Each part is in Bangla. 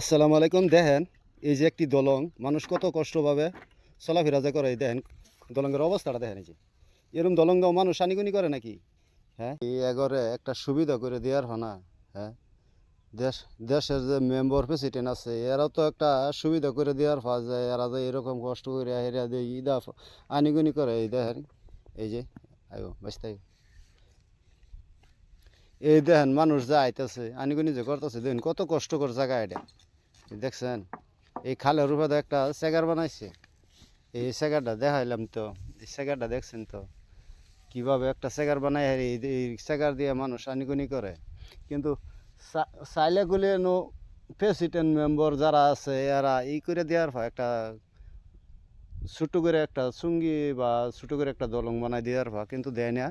আসসালামু আলাইকুম, দেখেন, এই যে একটি দলং, মানুষ কত কষ্ট পাবে চলাফেরা যে করে দেখেন দলঙ্গের অবস্থাটা দেখেন এই যে। এরকম দলঙ্গ মানুষ আনিগুনি করে নাকি? হ্যাঁ? এই এগরে একটা সুবিধা করে দেওয়ার হয় না হ্যাঁ? দেশ, দেশের যে মেম্বার প্রেসিডেন্ট আছে, এরাও তো একটা সুবিধা করে দেওয়ার পাওয়া যায় এরা যে এরকম কষ্ট করে এরা যে ইদা আনিগুনি করে, এই দেখেন, এই যে আয়ো বাঁচতে এই দেখেন, মানুষ যা আইতেছে, আনিগুনি যে করতেছে, দেখেন, কত কষ্টকর জায়গা এটা। দেখছেন? এই খালের উপরে একটা সেগার বানাইছে। এই সেগারটা দেখাইলাম তো। এই সেগারটা দেখছেন তো? কীভাবে একটা সেগার বানাই এই সেগার দিয়ে মানুষ আনিগুনি করে। কিন্তু চাইলে গুলি নো প্রেসিডেন্ট মেম্বার যারা আছে, এরা ই করে দেওয়ার হয় একটা ছোট করে একটা চুঙ্গি বা ছোট করে একটা দলং বানাই দেওয়ার হয় কিন্তু দেয় না।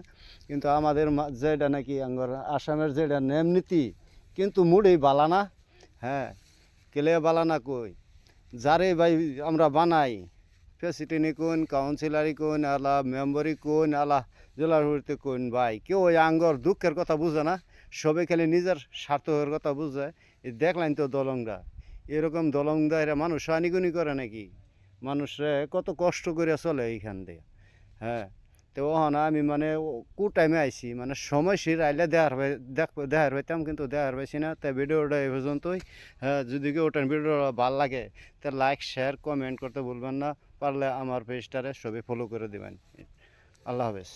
কিন্তু আমাদের যেটা নাকি আঙ্গর আসামের যেটা নেম নীতি কিন্তু মুড়েই বালানা হ্যাঁ কেলে বালানা কই? যারে ভাই আমরা বানাই প্রেসিডেন্টই কোন কাউন্সিলারই কোন, আলা মেম্বারই কোন, আলা জেলার হইতে কোন ভাই? কেউ ওই আঙ্গর দুঃখের কথা বুঝে না, সবে খালি নিজের স্বার্থের কথা বুঝে দেখলেন তো দলংরা। এরকম দলংটা এরা মানুষ আনিগুনি করে নাকি? মানুষরা কত কষ্ট করে চলে এইখান দিয়ে। হ্যাঁ তো ওহন আমি মানে কু টাইমে আইসি মানে সময় সির আইলে হবে দেখ, দেখার পাইতাম কিন্তু দেখার পাইছি না। তাই ভিডিওটা এই পর্যন্তই। হ্যাঁ যদি কেউ ওটার ভিডিও ভালো লাগে, তা লাইক শেয়ার কমেন্ট করতে ভুলবেন না। পারলে আমার পেজটারে সবই ফলো করে দেবেন। আল্লাহ হাফেজ।